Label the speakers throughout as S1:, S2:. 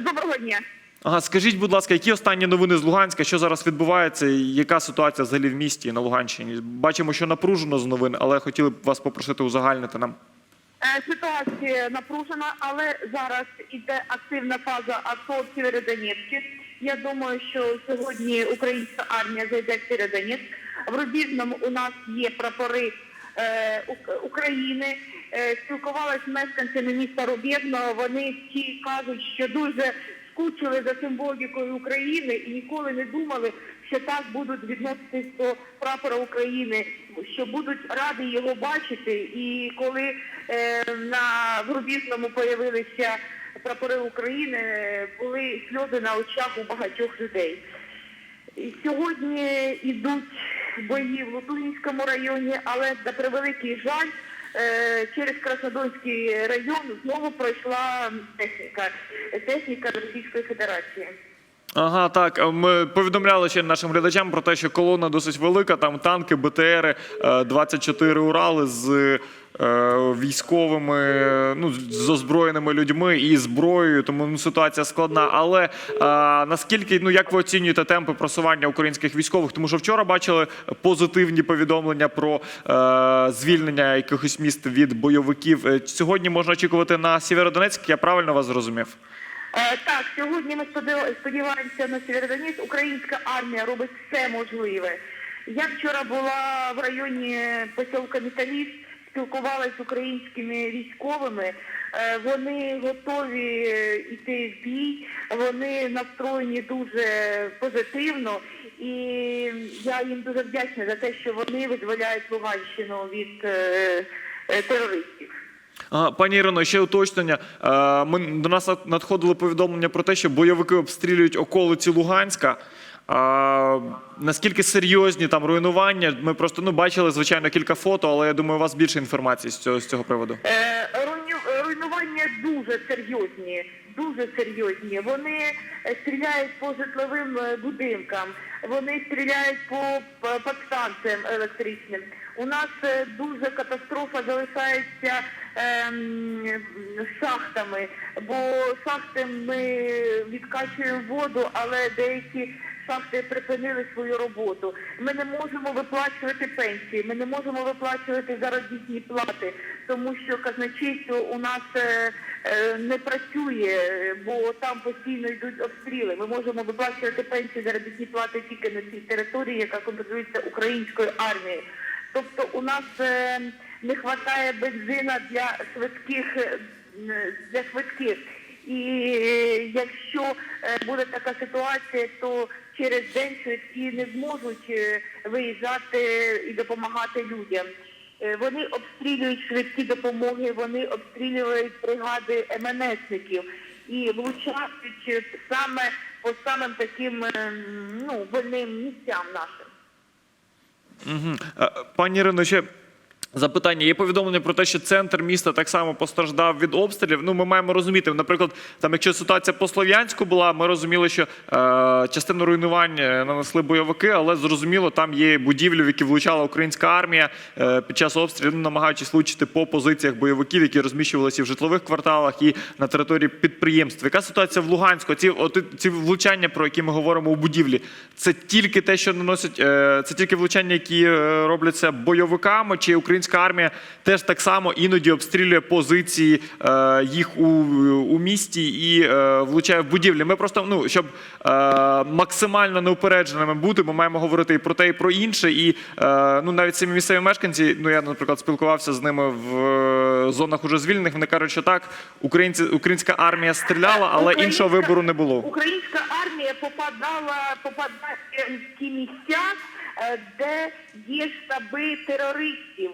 S1: Доброго дня.
S2: Ага, скажіть, будь ласка, які останні новини з Луганська? Що зараз відбувається? Яка ситуація взагалі в місті і на Луганщині? Бачимо, що напружено з новин, але хотіли б вас попросити узагальнити нам.
S1: Е, Ситуація напружена, але зараз іде активна фаза АТО в Сєвєродонецьку. Я думаю, що сьогодні українська армія зайде в Сєвєродонецьк. В Рубіжному у нас є прапори України. Е, спілкувалася з мешканцями міста Рубіжного. Вони всі кажуть, що дуже скучили за символікою України і ніколи не думали, що так будуть відноситись до прапора України, що будуть раді його бачити. І коли е, на в Рубіжному появилися прапори України, е, були сльози на очах у багатьох людей. І Сьогодні йдуть бої в Лутунівському районі, але на превеликий жаль, е, через Краснодонський район знову пройшла техніка, техніка Російської Федерації.
S2: Ага, так. Ми повідомляли ще нашим глядачам про те, що колона досить велика. Там танки, БТРи, е, 24 Урали з е, військовими, е, ну з озброєними людьми і зброєю. Тому ну, ситуація складна. Але е, наскільки ну як ви оцінюєте темпи просування українських військових? Тому що вчора бачили позитивні повідомлення про е, звільнення якихось міст від бойовиків. Е, Сьогодні можна очікувати на Сєвєродонецьк. Я правильно вас зрозумів?
S1: Е, Так, сьогодні ми сподіваємося на Сєвєродонецьк. Українська армія робить все можливе. Я вчора була в районі посілка Металіст, спілкувалася з українськими військовими. Е, Вони готові е, йти в бій, вони настроєні дуже позитивно, і я їм дуже вдячна за те, що вони визволяють Луганщину від е, е, терористів.
S2: Пані Ірино, ще уточнення. Е, Ми до нас надходили повідомлення про те, що бойовики обстрілюють околиці Луганська. А, наскільки серйозні там руйнування? Ми просто ну бачили звичайно кілька фото, але я думаю, у вас більше інформації з цього з цього приводу.
S1: Е, дуже серйозні, дуже серйозні. Вони е, стріляють по житловим е, будинкам, вони стріляють по п- підстанціям електричним. У нас е, дуже катастрофа залишається ем, шахтами, бо шахти ми відкачуємо воду, але деякі шахти припинили свою роботу. Ми не можемо виплачувати пенсії, ми не можемо виплачувати заробітні плати, тому що казначейство у нас е, е, не працює, бо там постійно йдуть обстріли. Ми можемо виплачувати пенсії, заробітні плати тільки на цій території, яка контролюється українською армією. Тобто у нас е, не вистачає бензина для швидких для швидких. І якщо е, буде така ситуація, то через день швидкі не зможуть е, виїжджати і допомагати людям. Е, Вони обстрілюють швидкі допомоги, вони обстрілюють бригади МНСників і влучають саме по самим таким ну, больним місцям нашим.
S2: Пані Ірино, ще запитання. Є повідомлення про те, що центр міста так само постраждав від обстрілів. Ну, ми маємо розуміти, наприклад, там, якщо ситуація по Слов'янську була, ми розуміли, що е, частину руйнувань е, нанесли бойовики, але зрозуміло, там є будівлі, в які влучала українська армія е, під час обстрілів, ну, намагаючись влучити по позиціях бойовиків, які розміщувалися в житлових кварталах і на території підприємств. Яка ситуація в Луганську? Ці, от, ці влучання, про які ми говоримо у будівлі, це тільки те, що наносять, е, це тільки влучання, які е, робляться бойовиками, чи українська армія теж так само іноді обстрілює позиції е, їх у, у місті і е, влучає в будівлі. Ми просто ну щоб е, максимально неупередженими бути, ми маємо говорити і про те, і про інше. І е, ну навіть самі місцеві мешканці, ну я, наприклад, спілкувався з ними в е, зонах уже звільнених. Вони кажуть, що так, українці, українська армія стріляла, але
S1: Українська-
S2: іншого вибору не було.
S1: Українська армія попадала попадає в ті місця, е, де є штаби терористів,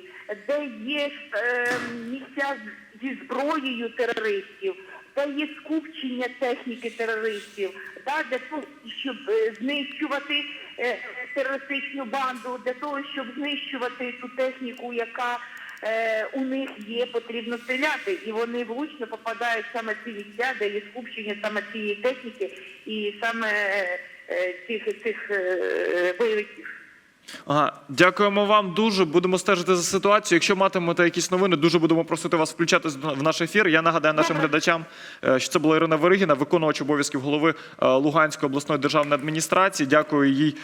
S1: де є е, місця зі зброєю терористів, де є скупчення техніки терористів, да, для того, щоб е, знищувати е, терористичну банду, для того, щоб знищувати ту техніку, яка е, у них є, потрібно стріляти, і вони влучно попадають саме ці місця, де є скупчення саме цієї техніки і саме е, цих, цих е, бойовиків.
S2: Ага, дякуємо вам дуже. Будемо стежити за ситуацією. Якщо матимете якісь новини, дуже будемо просити вас включатись в наш ефір. Я нагадаю нашим глядачам, е, що це була Ірина Веригіна, виконувач обов'язків голови е, Луганської обласної державної адміністрації. Дякую їй